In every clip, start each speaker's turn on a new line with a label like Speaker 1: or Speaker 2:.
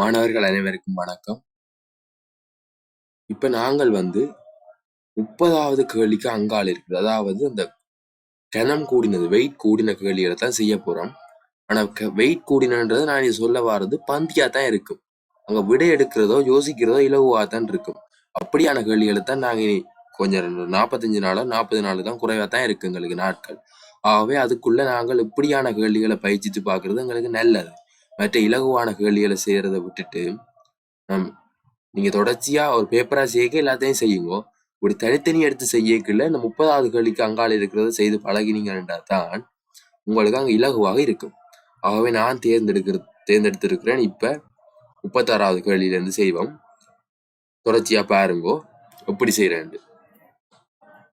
Speaker 1: மாணவர்கள் அனைவருக்கும் வணக்கம். இப்ப நாங்கள் வந்து முப்பதாவது கேள்விக்கு அங்கால் இருக்குது. அதாவது அந்த கனம் கூடினது வெயிட் கூடின கேள்விகளை தான் செய்ய போறோம். ஆனா வெயிட் கூடினன்றது நான் இது சொல்ல வர்றது பந்தியா தான் இருக்கும். அங்க விடை எடுக்கிறதோ யோசிக்கிறதோ இலகுவா தான் இருக்கும். அப்படியான கேள்விகளை தான் நாங்க இனி கொஞ்சம் நாற்பத்தஞ்சு நாளோ நாற்பது நாள் தான் குறைவா தான் இருக்கு எங்களுக்கு நாட்கள். ஆகவே அதுக்குள்ள நாங்கள் இப்படியான கேள்விகளை பயிற்சித்து பார்க்கறது எங்களுக்கு நல்லது. மற்ற இலகுவான கேள்விகளை செய்யறத விட்டுட்டு நம் நீங்க தொடர்ச்சியா ஒரு பேப்பரா செய்ய எல்லாத்தையும் செய்யுங்க. இப்படி தனித்தனி எடுத்து செய்யக்குள்ள இந்த முப்பதாவது கேள்விக்கு அங்கால இருக்கிறத செய்து பழகினீங்கன்னா தான் உங்களுக்கு அங்க இலகுவாக இருக்கும். ஆகவே நான் தேர்ந்தெடுக்கிறது தேர்ந்தெடுத்திருக்கிறேன் இப்ப முப்பத்தாறாவது கேள்வியில இருந்து செய்வோம். தொடர்ச்சியா பாருங்கோ எப்படி செய்யறேன்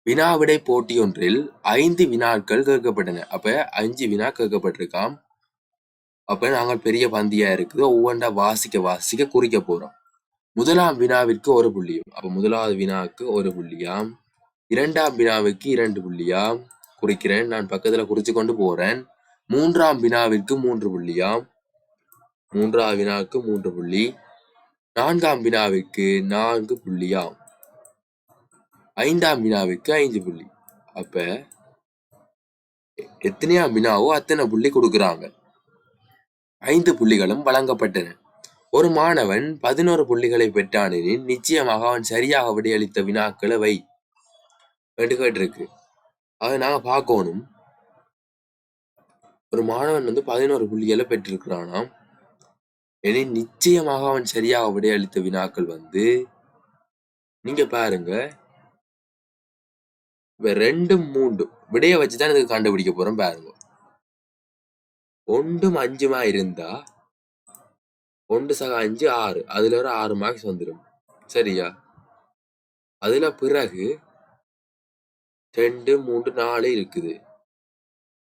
Speaker 1: வினாவிடை போட்டி ஒன்றில் ஐந்து வினாக்கள் கேட்கப்பட்டன. அப்ப அஞ்சு வினா கேட்கப்பட்டிருக்காம். அப்ப நாங்கள் பெரிய பந்தியா இருக்குது. ஒவ்வொன்றா வாசிக்க வாசிக்க குறிக்க போறோம். முதலாம் வினாவிற்கு ஒரு புள்ளியும். அப்ப முதலாவது வினாவுக்கு ஒரு புள்ளியாம். இரண்டாம் வினாவுக்கு இரண்டு புள்ளியாம். குறிக்கிறேன் நான் பக்கத்துல குறிச்சு கொண்டு போறேன். மூன்றாம் வினாவிற்கு மூன்று புள்ளியாம். மூன்றாம் வினாவுக்கு மூன்று புள்ளி. நான்காம் வினாவிற்கு நான்கு புள்ளியாம். ஐந்தாம் வினாவிற்கு ஐந்து புள்ளி. அப்ப எத்தனையாம் வினாவோ அத்தனை புள்ளி கொடுக்குறாங்க. ஐந்து புள்ளிகளும் வழங்கப்பட்டன. ஒரு மாணவன் பதினோரு புள்ளிகளை பெற்றானெனில் நிச்சயமாக அவன் சரியாக விடையளித்த வினாக்களை வை என்று கேட்டிருக்கு. அதை நாங்க பார்க்கணும். ஒரு மாணவன் வந்து பதினோரு புள்ளிகளை பெற்றிருக்கிறானாம். எனில் நிச்சயமாக அவன் சரியாக விடையளித்த வினாக்கள் வந்து நீங்க பாருங்க. இப்ப ரெண்டும் மூண்டும் விடைய வச்சுதான் இதுக்கு கண்டுபிடிக்க போறோம் பாருங்க. ஒன்றும் அஞ்சுமா இருந்தா? ஒன்று சக அஞ்சு ஆறு. அதுல ஒரு ஆறு மார்க்ஸ் வந்துடும் சரியா? அதுல பிறகு ரெண்டு மூன்று நாலு இருக்குது.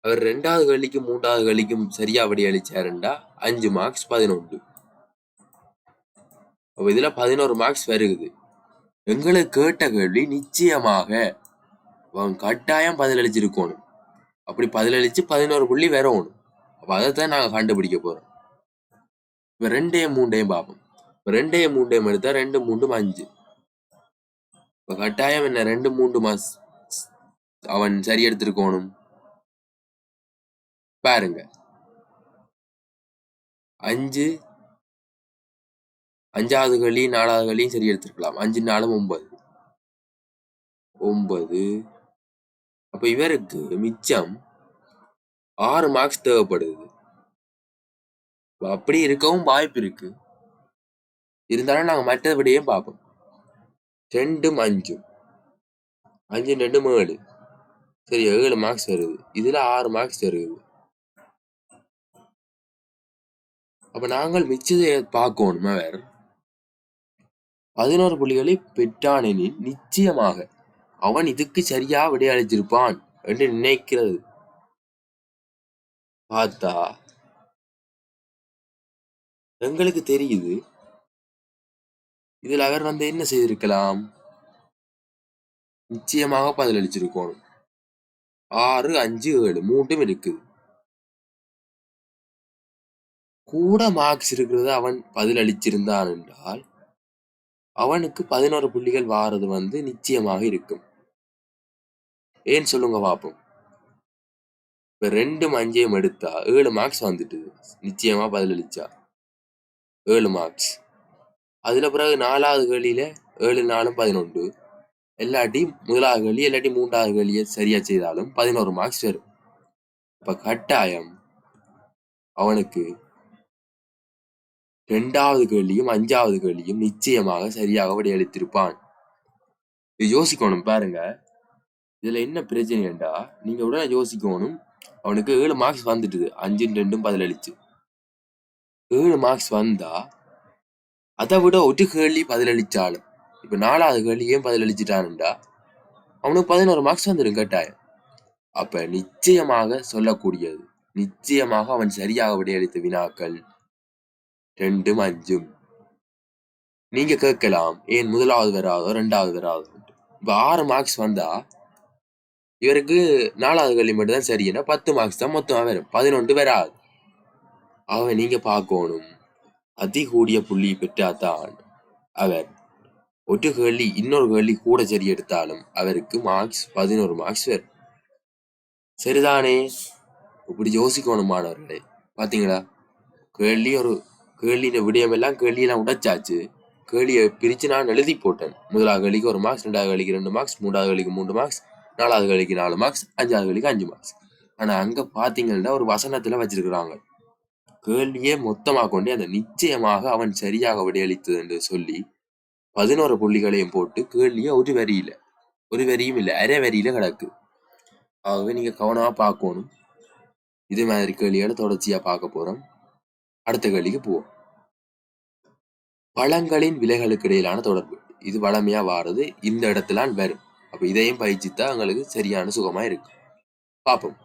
Speaker 1: அவர் ரெண்டாவது கல்லிக்கும் மூன்றாவது கழிக்கும் சரியா அப்படி அழிச்சாருண்டா? அஞ்சு மார்க்ஸ் பதினொன்று. அப்ப இதுல பதினோரு மார்க்ஸ் வருகுது. எங்களுக்கு கேட்ட கேள்வி நிச்சயமாக அவன் கட்டாயம் பதிலளிச்சிருக்கணும். அப்படி பதிலளிச்சு பதினோரு புள்ளி வரணும் அப்ப அதைத்தான் நாங்க கண்டுபிடிக்க போறோம். இப்போ ரெண்டையும் மூண்டையும் பார்ப்போம். இப்போ ரெண்டையும் மூண்டையும் எடுத்தால் ரெண்டு மூண்டும் அஞ்சு. இப்போ கட்டாயம் என்ன? ரெண்டு மூன்று மாஸ் அவன் சரி எடுத்துருக்கோணும். பாருங்க. அஞ்சு அஞ்சாவது கழியும் நாலாவது கழியும் சரி எடுத்திருக்கலாம். அஞ்சு நாளும் ஒன்பது. ஒன்பது. அப்போ இவருக்கு மிச்சம் ஆறு மார்க்ஸ் தேவைப்படுது. அப்படி இருக்கவும் வாய்ப்பு இருக்கு. இருந்தாலும் நாங்கள் மற்றபடியே பார்ப்போம். ரெண்டும் அஞ்சும் அஞ்சு ரெண்டு ஏழு. சரி ஏழு மார்க்ஸ் வருது. இதுல ஆறு மார்க்ஸ் வருது. அப்போ நாங்கள் மிச்சதை பார்க்கணுமா வேற? பதினோரு புள்ளிகளை பெற்றானெனில் நிச்சயமாக அவன் இதுக்கு சரியா விடையளிச்சிருப்பான் என்று நினைக்கிறது. பார்த்தா எங்களுக்கு தெரியுது. இதில் அவர் வந்து என்ன செய்திருக்கலாம்? நிச்சயமாக பதிலளிச்சிருக்கணும் ஆறு அஞ்சு ஏழு மூன்றும் இருக்குது. கூட மார்க்ஸ் இருக்கிறது அவன் பதிலளிச்சிருந்தான் என்றால் அவனுக்கு பதினோரு புள்ளிகள் வாரது வந்து நிச்சயமாக இருக்கும். ஏன் சொல்லுங்க பார்ப்போம். இப்போ ரெண்டும் அஞ்சையும் எடுத்தா ஏழு மார்க்ஸ் வந்துட்டு நிச்சயமா பதிலளிச்சா. ஏழு மார்க்ஸ் அதில் பிறகு நாலாவது கேள்வியில் ஏழு நாலும் பதினொன்று. எல்லாட்டி முதலாவது கேள்வி இல்லாட்டி மூன்றாவது கேள்வியை சரியா செய்தாலும் பதினோரு மார்க்ஸ் வரும். இப்போ கட்டாயம் அவனுக்கு ரெண்டாவது கேள்வியும் அஞ்சாவது கேள்வியும் நிச்சயமாக சரியாக விடையளித்திருப்பான் இது யோசிக்கணும் பாருங்க. இதில் என்ன பிரச்சனைண்டா நீங்க உடனே யோசிக்கணும். அவனுக்கு ஏழு மார்க்ஸ் வந்துட்டுது. அஞ்சு ரெண்டும் பதிலளிச்சு ஏழு மார்க்ஸ் வந்தா அதை விட ஒரு கேள்வி பதிலளிச்சாலும் இப்ப நாலாவது கேள்வி ஏன் பதிலளிச்சுட்டானுண்டா அவனுக்கு பதினோரு மார்க்ஸ் வந்துடும் கேட்டாயம் அப்ப நிச்சயமாக சொல்லக்கூடியது நிச்சயமாக அவன் சரியாக விடையளித்த வினாக்கள் ரெண்டும் அஞ்சும். நீங்க கேட்கலாம் ஏன் முதலாவது வராதோ ரெண்டாவது வராதோ இப்ப ஆறு மார்க்ஸ் வந்தா இவருக்கு நாலாவது கல்வி மட்டும் தான் சரின்னா பத்து மார்க்ஸ் தான் மொத்தமாக வரும் பதினொன்று வராது அவன் நீங்க பார்க்கணும். அதிகூடிய புள்ளி பெற்றாதான் அவர் ஒரு கேள்வி இன்னொரு கேள்வி கூட சரி எடுத்தாலும் அவருக்கு மார்க்ஸ் பதினோரு மார்க்ஸ் வரும். சரிதானே? இப்படி யோசிக்கணும் மாணவர்களே. பாத்தீங்களா? கேள்வி ஒரு கேள்வின விடயம் எல்லாம் கேள்வியெல்லாம் உடைச்சாச்சு. கேள்வியை பிரிச்சு நான் எழுதி போட்டேன். முதலாவது கேள்விக்கு ஒரு மார்க்ஸ் ரெண்டாவது கேள்விக்கு ரெண்டு மார்க்ஸ் மூன்றாவது கேள்விக்கு மூன்று மார்க்ஸ் நாலாவது கேள்விக்கு நாலு மார்க்ஸ் அஞ்சாவது கேள்விக்கு அஞ்சு மார்க்ஸ் ஆனா அங்க பாத்தீங்கன்னா ஒரு வசனத்துல வச்சிருக்கிறாங்க. கேள்வியே மொத்தமாக கொண்டு அந்த நிச்சயமாக அவன் சரியாக விடையளித்தது என்று சொல்லி பதினோரு புள்ளிகளையும் போட்டு கேள்வியே ஒரு வரியில ஒரு வரியும் இல்லை அரை வரியில கிடக்கு. ஆகவே நீங்க கவனமா பார்க்கணும். இது மாதிரி கேள்விகளை தொடர்ச்சியா பார்க்க போறோம். அடுத்த கேள்விக்கு போவோம். பழங்களின் விலைகளுக்கு இடையிலான தொடர்பு. இது வளமையா வாரது. இந்த இடத்துல வரும். அப்ப இதையும் பயிற்சித்தா அவங்களுக்கு சரியான சுகமா இருக்கு பார்ப்போம்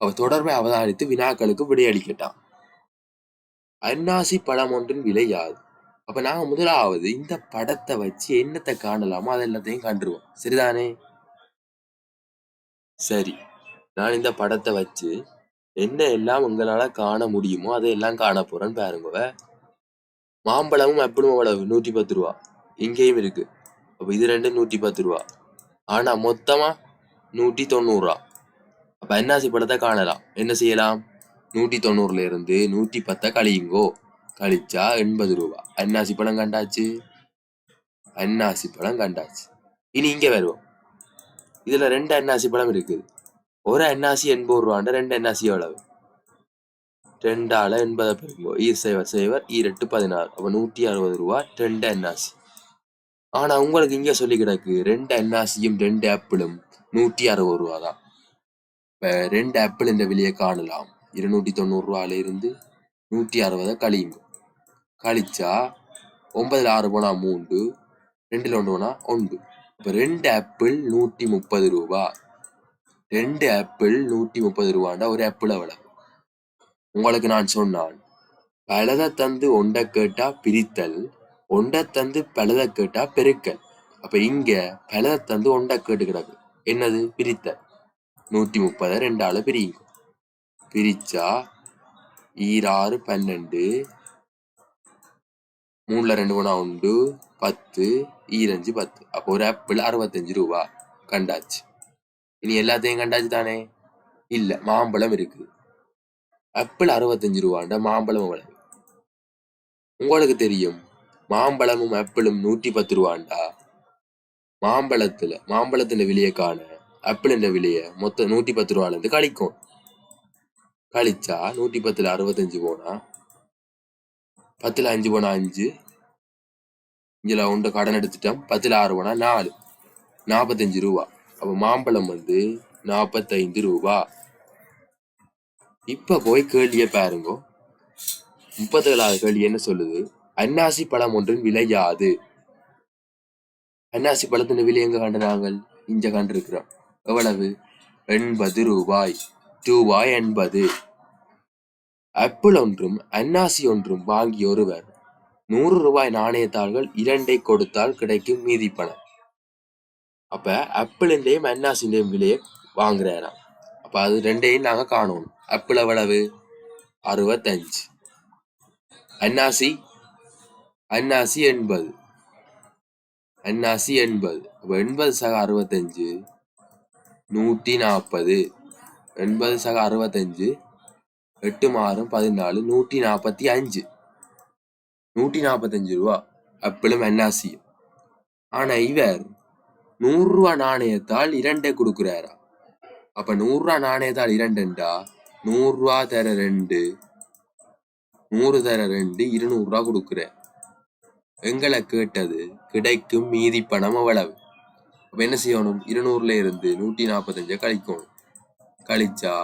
Speaker 1: அவ தொடர்பை அவதானித்து வினாக்களுக்கு விடையளிக்கட்டான் அன்னாசி படம் ஒன்றின் விலை யாது அப்ப நாங்க முதலாவது இந்த படத்தை வச்சு என்னத்தை காணலாமோ அது எல்லாத்தையும் கண்டுருவோம். சரிதானே? சரி. நான் இந்த படத்தை வச்சு என்ன எல்லாம் உங்களால காண முடியுமோ அதையெல்லாம் காண போறேன்னு பாருங்க. மாம்பழமும் ஆப்பிளும் அவ்வளவு நூற்றி பத்து ரூபா. இங்கேயும் இருக்கு. அப்போ இது ரெண்டும் நூற்றி பத்து ரூபா. ஆனா மொத்தமா நூற்றி தொண்ணூறுரூவா அப்போ அன்னாசி பழத்தை காணலாம். என்ன செய்யலாம்? நூற்றி தொண்ணூறுல இருந்து நூற்றி பத்தை கழியுங்கோ. கழிச்சா எண்பது ரூபா. அன்னாசி பழம் கண்டாச்சு. அன்னாசி பழம் கண்டாச்சு. இனி இங்க வருவோம். இதுல ரெண்டு அன்னாசி பழம் இருக்குது. ஒரு அன்னாசி எண்பது ரூபாண்ட ரெண்டு அன்னாசி எவ்வளவு? ரெண்டால எண்பதை பெருங்கோ ஈர் சைவர் சைவர் ஈரெட்டு பதினாறு. அப்போ நூற்றி அறுபது ரூபா ரெண்டு அன்னாசி. ஆனா உங்களுக்கு இங்க சொல்லி கிடக்கு. ரெண்டு என்ஆர்சியும் ரெண்டு ஆப்பிளும் நூற்றி அறுபது ரூபா தான் இப்போ ரெண்டு ஆப்பிள் இந்த விலையை காணலாம். இருநூற்றி தொண்ணூறு இருந்து நூற்றி அறுபதை கழியுங்க. கழிச்சா ஒன்பதில் ஆறு போனா மூன்று ரெண்டில் ஒன்று போனா ஒன்று. இப்போ ரெண்டு ஆப்பிள் நூற்றி முப்பது ரூபா. ரெண்டு ஆப்பிள் நூற்றி முப்பது ரூபாண்டா ஒரு ஆப்பிள் எவ்வளவு உங்களுக்கு நான் சொன்னான் பலதை தந்து ஒண்ட கேட்டா பிரித்தல் ஒண்ட தந்து பலதை கேட்டா பெருக்கல். அப்ப இங்க பலதை தந்து ஒண்ட கேட்டு கிடக்கு என்னது? பிரித்தல். நூற்றி முப்பதை ரெண்டால பிரியுங்க. பிரிச்சா ஈராறு பன்னெண்டு மூணுல ரெண்டு போனா உண்டு பத்து ஈரஞ்சு பத்து. அப்போ ஒரு ஆப்பிள் அறுபத்தஞ்சு ரூபா. கண்டாச்சு. இனி எல்லாத்தையும் கண்டாச்சு தானே? இல்ல மாம்பழம் இருக்கு. ஆப்பிள் அறுபத்தஞ்சு ரூபாண்ட மாம்பழம் உங்களுக்கு தெரியும். மாம்பழமும் ஆப்பிளும் நூற்றி பத்து ரூபாண்டா? மாம்பழத்துல மாம்பழத்தின் விலையை காண. ஆப்பிளின் விலையை மொத்தம் நூற்றி பத்து ரூபால இருந்து கழிக்கும். கழிச்சா நூற்றி பத்தில் அறுபத்தஞ்சு போனா? பத்தில் அஞ்சு போனா அஞ்சு. இதில் உண்ட கடன் எடுத்துட்டோம். பத்தில் ஆறு போனா நாலு. நாற்பத்தஞ்சு ரூபா. அப்போ மாம்பழம் வந்து நாற்பத்தைந்து ரூபா. இப்போ போய் கேள்விய பாருங்க. முப்பத்தேழாவது கேள்வி என்ன சொல்லுது? அன்னாசி பழம் ஒன்றின் விலை யாது அன்னாசி பழத்தின் விலை எங்க கண்டு நாங்கள்? இங்க கண்டிருக்கிறோம் எவ்வளவு? எண்பது ரூபாய். ரூபாய் எண்பது. ஆப்பிள் ஒன்றும் அன்னாசி ஒன்றும் வாங்கிய ஒருவர் நூறு ரூபாய் நாணயத்தாள்கள் இரண்டை கொடுத்தால் கிடைக்கும் மீதி பணம். அப்ப ஆப்பிளின்டையும் அன்னாசின்டையும் விலையை வாங்குறாராம். அப்ப அது ரெண்டையும் நாங்க காணணும் ஆப்பிள் எவ்வளவு? அறுபத்தஞ்சு. அன்னாசி அன்னாசி எண்பது அன்னாசி எண்பது அப்போ எண்பது சக அறுபத்தஞ்சு நூற்றி நாற்பது எண்பது சக அறுபத்தஞ்சு எட்டு மாறும் பதினாலு நூற்றி நாற்பத்தி அஞ்சு. நூற்றி நாற்பத்தஞ்சு ரூபா. அப்பளும் அன்னாசியும் ஆனா இவர் நூறு ரூபா நாணயத்தால் இரண்டை கொடுக்குறாரா? அப்ப நூறுரூவா நாணயத்தால் இரண்டுண்டா நூறு ரூபா தர ரெண்டு. நூறு தர ரெண்டு இருநூறு ரூபா எங்களை கேட்டது கிடைக்கும் மீதி பணம் அவ்வளவு அப்ப என்ன செய்யணும்? இருநூறுல இருந்து நூற்றி நாற்பத்தஞ்சை கழிக்கணும். கழிச்சா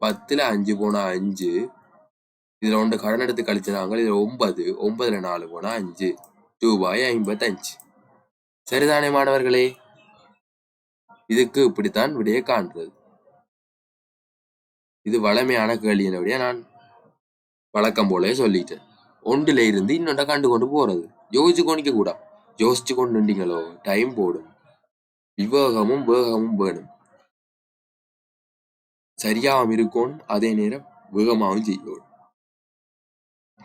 Speaker 1: பத்துல அஞ்சு போனா அஞ்சு இதுல ஒன்று கடன் எடுத்து கழிச்சினாங்க இதில் ஒன்பது ஒன்பதுல நாலு போனால் அஞ்சு ரூபாய் ஐம்பத்தஞ்சு. சரிதானே மாணவர்களே? இதுக்கு இப்படித்தான் விடைய காண்றது. இது வளமையான கேள்வியினுடைய நான் வழக்கம் போலே சொல்லிட்டேன். ஒன்றில் இருந்து இன்னொன்றை கண்டு கொண்டு போறது. யோசிச்சு கொண்டிக்க கூடா யோசிச்சு கொண்டு நின்றீங்களோ? டைம் போடும். விவேகமும் வேகமும் வேணும். சரியாகவும் இருக்கும் அதே நேரம் வேகமாகவும் செய்யும்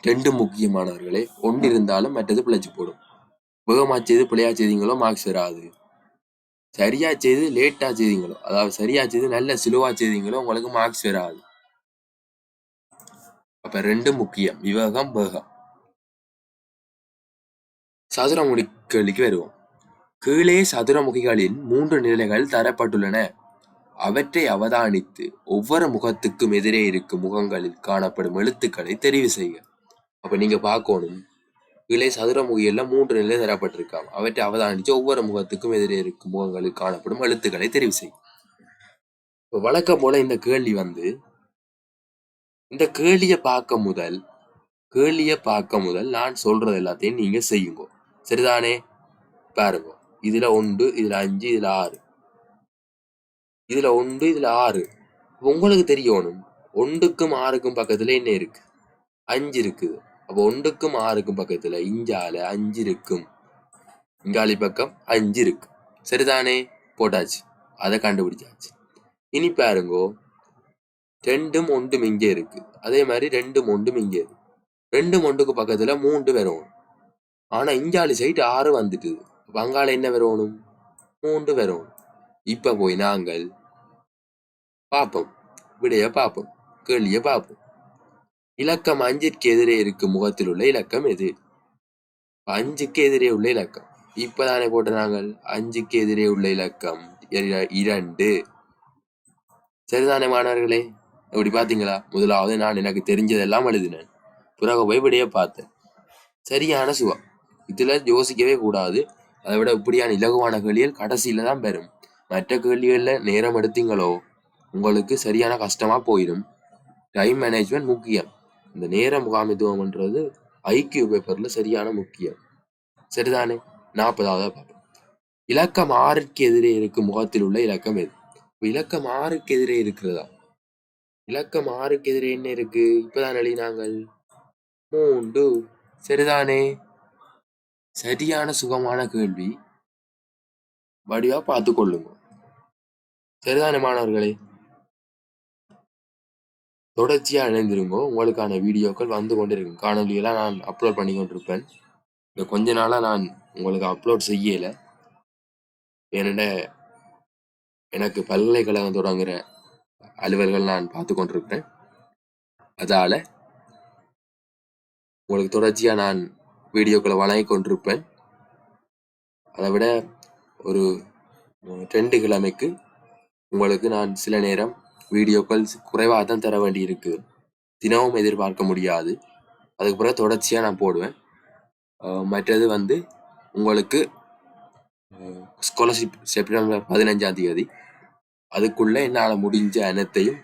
Speaker 1: ரெண்டும் முக்கியமானவர்களே ஒன்று இருந்தாலும் மற்றது பிழைச்சு போடும். வேகமா செய்து பிழையா செய்தீங்களோ? மார்க்ஸ் வராது. சரியா செய்து லேட்டா செய்தீங்களோ? அதாவது சரியா செய்து நல்ல சிலுவா செய்தீங்களோ? உங்களுக்கு மார்க்ஸ் வராது. அப்ப ரெண்டும் முக்கியம் விவேகம் வேகம். சதுரமுடி கேள்விக்கு வருவோம். கீழே சதுரமுகிகளின் மூன்று நிலைகள் தரப்பட்டுள்ளன. அவற்றை அவதானித்து ஒவ்வொரு முகத்துக்கும் எதிரே இருக்கும் முகங்களில் காணப்படும் எழுத்துக்களை தெரிவு செய்க. அப்ப நீங்க பார்க்கணும். கீழே சதுரமுகியில் மூன்று நிலை தரப்பட்டிருக்காங்க. அவற்றை அவதானித்து ஒவ்வொரு முகத்துக்கும் எதிரே இருக்கும் முகங்களில் காணப்படும் எழுத்துக்களை தெரிவு செய்யும் வழக்கம் போல இந்த கேள்வி வந்து இந்த கேள்வியை பார்க்க முதல் கேள்வியை பார்க்க முதல் நான் சொல்றது எல்லாத்தையும் நீங்க செய்யுங்க. சரிதானே? பாருங்க. இதுல ஒன்று இதுல அஞ்சு இதுல ஆறு. இதுல ஒன்று இதுல ஆறு. உங்களுக்கு தெரியணும். ஒன்றுக்கும் ஆறுக்கும் பக்கத்துல என்ன இருக்கு? அஞ்சு இருக்குது அப்போ ஒன்றுக்கும் ஆறுக்கும் பக்கத்துல இஞ்சால அஞ்சு இருக்கும். இங்காலி பக்கம் அஞ்சு இருக்கு. சரிதானே? போட்டாச்சு. அதை கண்டுபிடிச்சாச்சு. இனி பாருங்கோ. ரெண்டும் ஒன்றும் இங்கே இருக்கு. அதே மாதிரி ரெண்டும் ஒன்றும் இங்கே இருக்கு. ரெண்டும் ஒன்றுக்கு பக்கத்துல மூன்று வரணும் ஆனா இஞ்சாலி சைடு ஆறு வந்துட்டு. வங்காள என்ன வரணும் மூன்று வரணும் இப்ப போய் நாங்கள் பார்ப்போம். விடைய பார்ப்போம். கேள்விய பார்ப்போம். இலக்கம் அஞ்சிற்கு எதிரே இருக்கும் முகத்தில் உள்ள இலக்கம் எது? அஞ்சுக்கு எதிரே உள்ள இலக்கம். இப்பதானே போட்ட நாங்கள். அஞ்சுக்கு எதிரே உள்ள இலக்கம். இரண்டு. சரிதானே மாணவர்களே? இப்படி பார்த்தீங்களா? முதலாவது நான் எனக்கு தெரிஞ்சதெல்லாம் எழுதினேன். பிறகு போய் பார்த்தேன். சரியான சுகம் இதுல யோசிக்கவே கூடாது. அதை விட இப்படியான இலகுவான கேள்விகள் கடைசியில தான் பெறும். மற்ற கேள்விகளில் நேரம் எடுத்தீங்களோ? உங்களுக்கு சரியான கஷ்டமா போயிடும். டைம் மேனேஜ்மெண்ட் முக்கியம். இந்த நேர முகாமித்துவம்ன்றது ஐக்கியூ பேப்பர்ல சரியான முக்கியம். சரிதானே? நாற்பதாவது பார்ப்போம் இலக்கம் ஆறுக்கு எதிரே இருக்கும் முகத்தில் உள்ள இலக்கம் எது? இலக்கம் ஆறுக்கு எதிரே இருக்கிறதா? இலக்கம் ஆறுக்கு எதிரே என்ன இருக்கு? இப்பதான் எழுதினாங்கள். மூன்று. சரிதானே? சரியான சுகமான கேள்வி. வடிவா பார்த்து கொள்ளுங்க. சரிதானே மாணவர்களே? தொடர்ச்சியா இணைந்திருங்கோ. உங்களுக்கான வீடியோக்கள் வந்து கொண்டிருக்கும். காணொலியெல்லாம் நான் அப்லோட் பண்ணி கொண்டிருப்பேன். இந்த கொஞ்ச நாளா நான் உங்களுக்கு அப்லோட் செய்யல. ஏனென்ன எனக்கு பல்கலைக்கழகம் தொடங்குற அலுவல்கள் நான் பார்த்து கொண்டிருக்கிறேன். அதால உங்களுக்கு தொடர்ச்சியா நான் வீடியோக்களை வழங்கி கொண்டிருப்பேன். அதை விட ஒரு ரெண்டு கிழமைக்கு உங்களுக்கு நான் சில நேரம் வீடியோக்கள் குறைவாக தான் தர வேண்டியிருக்கு. தினமும் எதிர்பார்க்க முடியாது. அதுக்கு பிறகு தொடர்ச்சியாக நான் போடுவேன். மற்றது வந்து உங்களுக்கு ஸ்காலர்ஷிப் செப்டம்பர் பதினஞ்சாம் தேதி அதுக்குள்ள என்னால் முடிஞ்ச அனைத்தையும்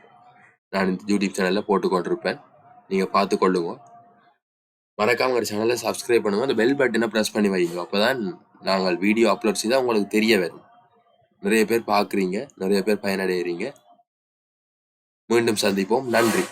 Speaker 1: நான் இந்த யூடியூப் சேனலில் போட்டுக்கொண்டிருப்பேன். நீங்கள் பார்த்து கொள்ளுங்க. மறக்காம எங்கள் சேனலை சப்ஸ்கிரைப் பண்ணுங்கள் அந்த பெல் பட்டனை ப்ரெஸ் பண்ணி வைங்க. அப்போ தான் நாங்கள் வீடியோ அப்லோட் செய்தால் உங்களுக்கு தெரிய வரும். நிறைய பேர் பார்க்குறீங்க. நிறைய பேர் பயனடைகிறீங்க. மீண்டும் சந்திப்போம். நன்றி.